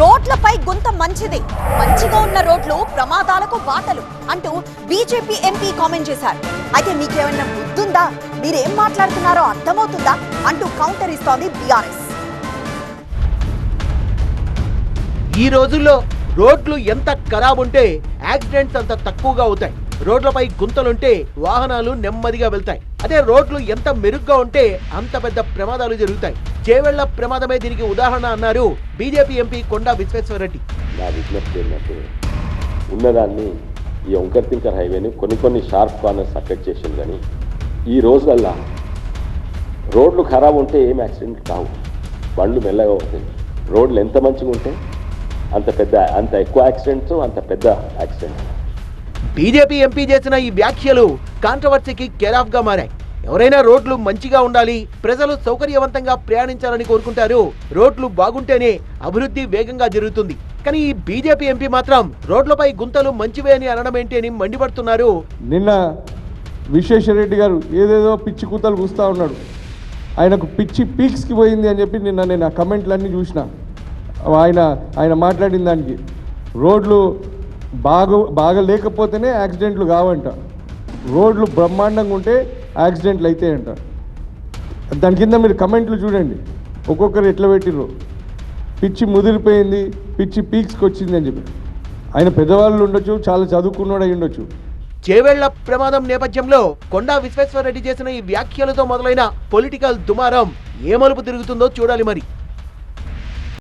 రోడ్లపై గుంత మంచిది. మంచిగా ఉన్న రోడ్లు ప్రమాదాలకు బాటలు అంటూ బీజేపీ ఎంపీ కామెంట్ చేశారు. అయితే మీకేమైనా బుద్ధుందా? మీరేం మాట్లాడుతున్నారో అర్థమవుతుందా? అంటూ కౌంటర్ ఇస్తోంది బీఆర్ఎస్. ఈ రోజుల్లో రోడ్లు ఎంత ఖరాబ్ ఉంటే యాక్సిడెంట్స్ అంత తక్కువగా అవుతాయి. రోడ్లపై గుంతలుంటే వాహనాలు నెమ్మదిగా వెళ్తాయి. అదే రోడ్లు ఎంత మెరుగ్గా ఉంటే అంత పెద్ద ప్రమాదాలు జరుగుతాయి. చేవెళ్ళ ప్రమాదమే దీనికి ఉదాహరణ అన్నారు బీజేపీ ఎంపీ కొండా విశ్వేశ్వరరెడ్డి. నా విజ్ఞప్తి ఏంటంటే ఉన్నదాన్ని ఈ ఒంకర్ తింకర్ హైవేని కొన్ని కొన్ని షార్ప్ కార్నర్స్ అఫెక్ట్ చేసింది కానీ ఈ రోజులల్లా రోడ్లు ఖరాబ్ ఉంటే ఏం యాక్సిడెంట్ కావు. బండ్లు మెల్లగా అవుతాయి రోడ్లు ఎంత మంచిగా ఉంటే అంత పెద్ద అంత ఎక్కువ యాక్సిడెంట్స్ అంత పెద్ద యాక్సిడెంట్స్ బీజేపీ ఎంపీ చేసిన ఈ వ్యాఖ్యలు కాంట్రవర్సీకి కేరాఫ్గా మారాయి. ఎవరైనా రోడ్లు మంచిగా ఉండాలి ప్రజలు సౌకర్యవంతంగా ప్రయాణించాలని కోరుకుంటారు రోడ్లు బాగుంటేనే అభివృద్ధి వేగంగా జరుగుతుంది. కానీ ఈ బీజేపీ ఎంపీ మాత్రం రోడ్లపై గుంతలు మంచివే అని అనడం ఏంటి అని మండిపడుతున్నారు. నిన్న విశ్వేశ్వరరెడ్డి గారు ఏదేదో పిచ్చి కూతలు కూస్తూ ఉన్నాడు. ఆయనకు పిచ్చి పీక్స్కి పోయింది అని చెప్పి నిన్న నేను ఆ కమెంట్లన్నీ చూసిన. ఆయన ఆయన మాట్లాడిన దానికి రోడ్లు బాగా బాగా లేకపోతేనే యాక్సిడెంట్లు కావంట. రోడ్లు బ్రహ్మాండంగా ఉంటే యాక్సిడెంట్లు అవుతాయంట దాని కింద మీరు కమెంట్లు చూడండి. ఒక్కొక్కరు ఎట్లా పెట్టిర్రు? పిచ్చి ముదిరిపోయింది పిచ్చి పీక్స్కి వచ్చింది అని చెప్పి. ఆయన పెద్దవాళ్ళు ఉండొచ్చు చాలా చదువుకున్నాడు అయి ఉండొచ్చు. చేవేళ్ళ ప్రమాదం నేపథ్యంలో కొండా విశ్వేశ్వరరెడ్డి చేసిన ఈ వ్యాఖ్యలతో మొదలైన పొలిటికల్ దుమారం ఏ మలుపు తిరుగుతుందో చూడాలి మరి.